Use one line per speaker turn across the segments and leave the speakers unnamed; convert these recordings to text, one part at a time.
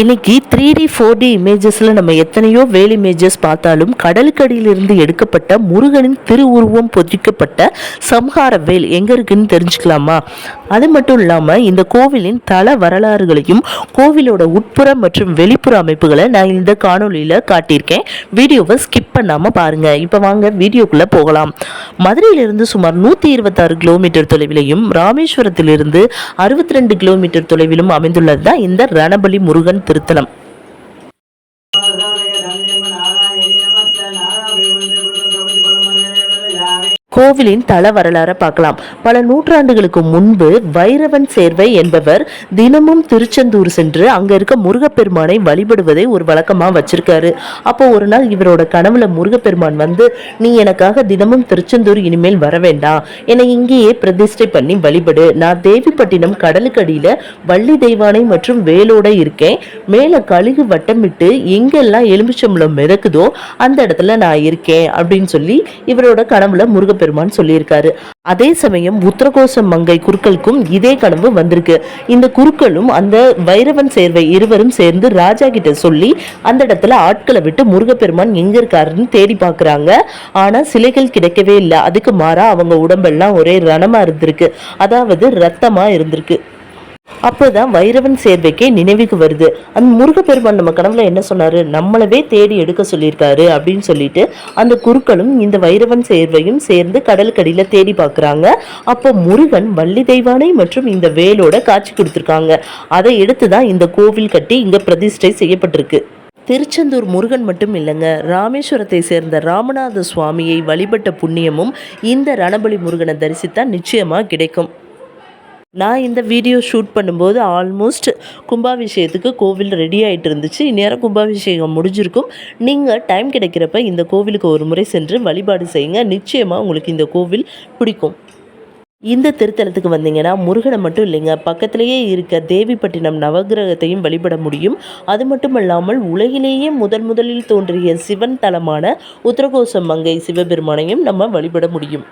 இன்னைக்கு three D four D இமேஜஸில் நம்ம எத்தனையோ வேல் இமேஜஸ் பார்த்தாலும் கடலுக்கடியிலிருந்து எடுக்கப்பட்ட முருகனின் திருவுருவம் பொதிக்கப்பட்ட சம்ஹார வேல் எங்கே இருக்குன்னு தெரிஞ்சுக்கலாமா? அது மட்டும் இல்லாமல் இந்த கோவிலின் தல வரலாறுகளையும் கோவிலோட உட்புற மற்றும் வெளிப்புற அமைப்புகளை நான் இந்த காணொளியில் காட்டியிருக்கேன். வீடியோவை ஸ்கிப் பண்ணாமல் பாருங்கள் இப்போ வாங்க வீடியோக்குள்ளே போகலாம். மதுரையிலிருந்து சுமார் நூற்றி இருபத்தாறு கிலோமீட்டர் தொலைவிலையும் ராமேஸ்வரத்திலிருந்து அறுபத்தி ரெண்டு கிலோமீட்டர் தொலைவிலும் அமைந்துள்ளது தான் இந்த ரணபலி முருகன் திருத்தலம் கோவிலின் தல வரலாறை பார்க்கலாம். பல நூற்றாண்டுகளுக்கு முன்பு வைரவன் சேர்வை என்பவர் தினமும் திருச்செந்தூர் சென்று அங்க இருக்க முருகப்பெருமானை வழிபடுவதை ஒரு வழக்கமா வச்சிருக்காரு. அப்போ ஒரு நாள் இவரோட கனவுல முருகப்பெருமான் வந்து நீ எனக்காக தினமும் திருச்செந்தூர் இனிமேல் வர வேண்டாம். என்னை இங்கேயே பிரதிஷ்டை பண்ணி வழிபடு. நான் தேவிப்பட்டினம் கடலுக்கடியில வள்ளி தெய்வானை மற்றும் வேலோட இருக்கேன். மேல கழுகு வட்டமிட்டு எங்கெல்லாம் எலுமிச்சம்பளம் மிதக்குதோ அந்த இடத்துல நான் இருக்கேன். அப்படின்னு சொல்லி இவரோட கனவுல முருகப்பெருமான் சொல்லியிருக்காரு. அதே சமயம் உத்தரகோச மங்கை குருக்களுக்கும் இதே கனவு வந்திருக்கு. இந்த குருக்களும் அந்த வைரவன் சேர்வை இருவரும் சேர்ந்து ராஜா கிட்ட சொல்லி அந்த இடத்துல ஆட்களை விட்டு முருகப்பெருமான் எங்க இருக்காருன்னு தேடி பார்க்குறாங்க. ஆனா சிலைகள் கிடைக்கவே இல்லை. அதுக்கு மாறா அவங்க உடம்பெல்லாம் ஒரே ரணமா இருந்திருக்கு. அதாவது ரத்தமா இருந்திருக்கு. அப்போதான் வைரவன் சேர்வைக்கே நினைவுக்கு வருது. அந்த முருகப்பெருமான் நம்ம கனவுல என்ன சொன்னாரு? நம்மளவே தேடி எடுக்க சொல்லியிருக்காரு அப்படின்னு சொல்லிட்டு அந்த குருக்களும் இந்த வைரவன் சேர்வையும் சேர்ந்து கடலுக்கடியில தேடி பார்க்குறாங்க. அப்போ முருகன் வள்ளி தெய்வானை மற்றும் இந்த வேலோட காட்சி கொடுத்துருக்காங்க. அதை எடுத்து தான் இந்த கோவில் கட்டி இங்க பிரதிஷ்டை செய்யப்பட்டிருக்கு. திருச்செந்தூர் முருகன் மட்டும் இல்லைங்க ராமேஸ்வரத்தை சேர்ந்த ராமநாத சுவாமியை வழிபட்ட புண்ணியமும் இந்த ரணபலி முருகனை தரிசித்தால் நிச்சயமாக கிடைக்கும். நான் இந்த வீடியோ ஷூட் பண்ணும்போது ஆல்மோஸ்ட் கும்பாபிஷேகத்துக்கு கோவில் ரெடி ஆகிட்டு இருந்துச்சு. இந்நேரம் கும்பாபிஷேகம் முடிஞ்சிருக்கும். நீங்கள் டைம் கிடைக்கிறப்ப இந்த கோவிலுக்கு ஒரு முறை சென்று வழிபாடு செய்யுங்க. நிச்சயமாக உங்களுக்கு இந்த கோவில் பிடிக்கும். இந்த திருத்தலத்துக்கு வந்தீங்கன்னா முருகனை மட்டும் இல்லைங்க பக்கத்திலேயே இருக்க தேவிப்பட்டினம் நவகிரகத்தையும் வழிபட முடியும். அது மட்டும் இல்லாமல் உலகிலேயே முதல் முதலில் தோன்றிய சிவன் தலமான உத்தரகோசம் மங்கை சிவபெருமானையும் நம்ம வழிபட முடியும்.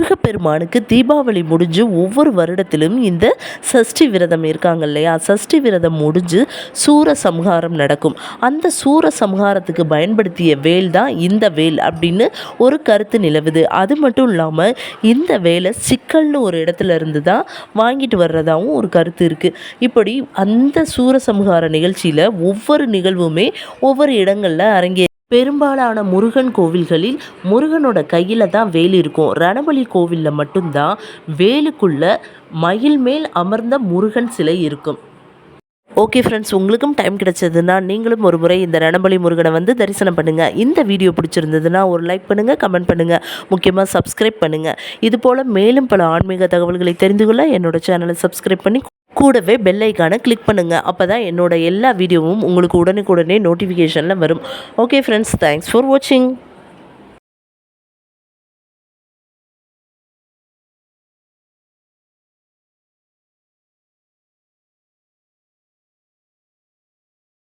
முருகப்பெருமானுக்கு தீபாவளி முடிஞ்சு ஒவ்வொரு வருடத்திலும் இந்த சஷ்டி விரதம் இருக்காங்க இல்லையா? சஷ்டி விரதம் முடிஞ்சு சூர சம்ஹாரம் நடக்கும். அந்த சூர சம்ஹாரத்துக்கு பயன்படுத்திய வேல் தான் இந்த வேல் அப்படின்னு ஒரு கருத்து நிலவுது. அது மட்டும் இல்லாமல் இந்த வேலை சிக்கல்னு ஒரு இடத்துல இருந்து தான் வாங்கிட்டு வர்றதாகவும் ஒரு கருத்து இருக்குது இப்படி அந்த சூரசம்ஹார நிகழ்ச்சியில் ஒவ்வொரு நிகழ்வுமே ஒவ்வொரு இடங்களில் அரங்கே பெரும்பாலான முருகன் கோவில்களில் முருகனோட கையில் தான் வேல் இருக்கும். ரணபலி கோவிலில் மட்டும்தான் வேலுக்குள்ள மயில் மேல் அமர்ந்த முருகன் சிலை இருக்கும். ஓகே ஃப்ரெண்ட்ஸ் உங்களுக்கும் டைம் கிடைச்சதுன்னா நீங்களும் ஒரு முறை இந்த ரணபலி முருகனை வந்து தரிசனம் பண்ணுங்கள் இந்த வீடியோ பிடிச்சிருந்ததுன்னா ஒரு லைக் பண்ணுங்கள் கமெண்ட் பண்ணுங்கள் முக்கியமாக சப்ஸ்கிரைப் பண்ணுங்கள் இது போல் மேலும் பல ஆன்மீக தகவல்களை தெரிந்து கொள்ள என்னோடய சேனலை சப்ஸ்கிரைப் பண்ணி கூடவே பெல் ஐக்கானை கிளிக் பண்ணுங்கள் அப்போ தான் என்னோட எல்லா வீடியோவும் உங்களுக்கு உடனுக்குடனே நோட்டிஃபிகேஷனில் வரும். ஓகே ஃப்ரெண்ட்ஸ் தேங்க்ஸ் ஃபார் வாட்சிங்